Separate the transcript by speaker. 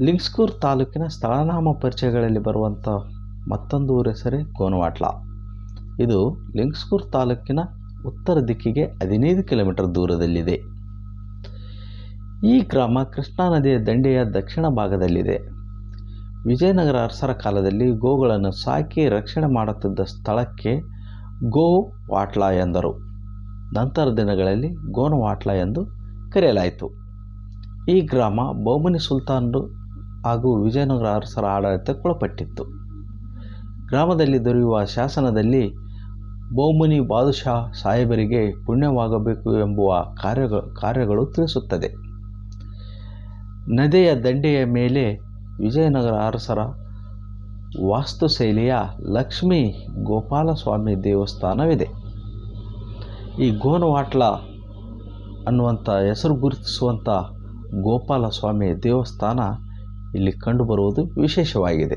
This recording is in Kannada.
Speaker 1: ಲಿಂಗ್ಸ್ಕೂರ್ ತಾಲೂಕಿನ ಸ್ಥಳನಾಮ ಪರಿಚಯಗಳಲ್ಲಿ ಬರುವಂಥ ಮತ್ತೊಂದು ಊರ ಹೆಸರೇ ಕೋನವಾಟ್ಲ. ಇದು ಲಿಂಗ್ಸ್ಕೂರ್ ತಾಲೂಕಿನ ಉತ್ತರ ದಿಕ್ಕಿಗೆ ಹದಿನೈದು ಕಿಲೋಮೀಟರ್ ದೂರದಲ್ಲಿದೆ. ಈ ಗ್ರಾಮ ಕೃಷ್ಣಾ ನದಿಯ ದಂಡೆಯ ದಕ್ಷಿಣ ಭಾಗದಲ್ಲಿದೆ. ವಿಜಯನಗರ ಅರಸರ ಕಾಲದಲ್ಲಿ ಗೋಗಳನ್ನು ಸಾಕಿ ರಕ್ಷಣೆ ಮಾಡುತ್ತಿದ್ದ ಸ್ಥಳಕ್ಕೆ ಗೋ ವಾಟ್ಲ ಎಂದರು. ನಂತರ ದಿನಗಳಲ್ಲಿ ಗೋನವಾಟ್ಲ ಎಂದು ಕರೆಯಲಾಯಿತು. ಈ ಗ್ರಾಮ ಬೌಮನಿ ಸುಲ್ತಾನರು ಹಾಗೂ ವಿಜಯನಗರ ಅರಸರ ಆಡಳಿತಕ್ಕೊಳಪಟ್ಟಿತ್ತು ಗ್ರಾಮದಲ್ಲಿ ದೊರೆಯುವ ಶಾಸನದಲ್ಲಿ ಬೌಮನಿ ಬಾದುಷಾ ಸಾಹೇಬರಿಗೆ ಪುಣ್ಯವಾಗಬೇಕು ಎಂಬುವ ಕಾರ್ಯಗಳು ಕಾರ್ಯಗಳು ತಿಳಿಸುತ್ತದೆ. ನದಿಯ ದಂಡೆಯ ಮೇಲೆ ವಿಜಯನಗರ ಅರಸರ ವಾಸ್ತುಶೈಲಿಯ ಲಕ್ಷ್ಮೀ ಗೋಪಾಲಸ್ವಾಮಿ ದೇವಸ್ಥಾನವಿದೆ. ಈ ಗೋನವಾಟ್ಲ ಅನ್ನುವಂಥ ಹೆಸರು ಗುರುತಿಸುವಂಥ ಗೋಪಾಲಸ್ವಾಮಿ ದೇವಸ್ಥಾನ ಇಲ್ಲಿ ಕಂಡುಬರುವುದು ವಿಶೇಷವಾಗಿದೆ.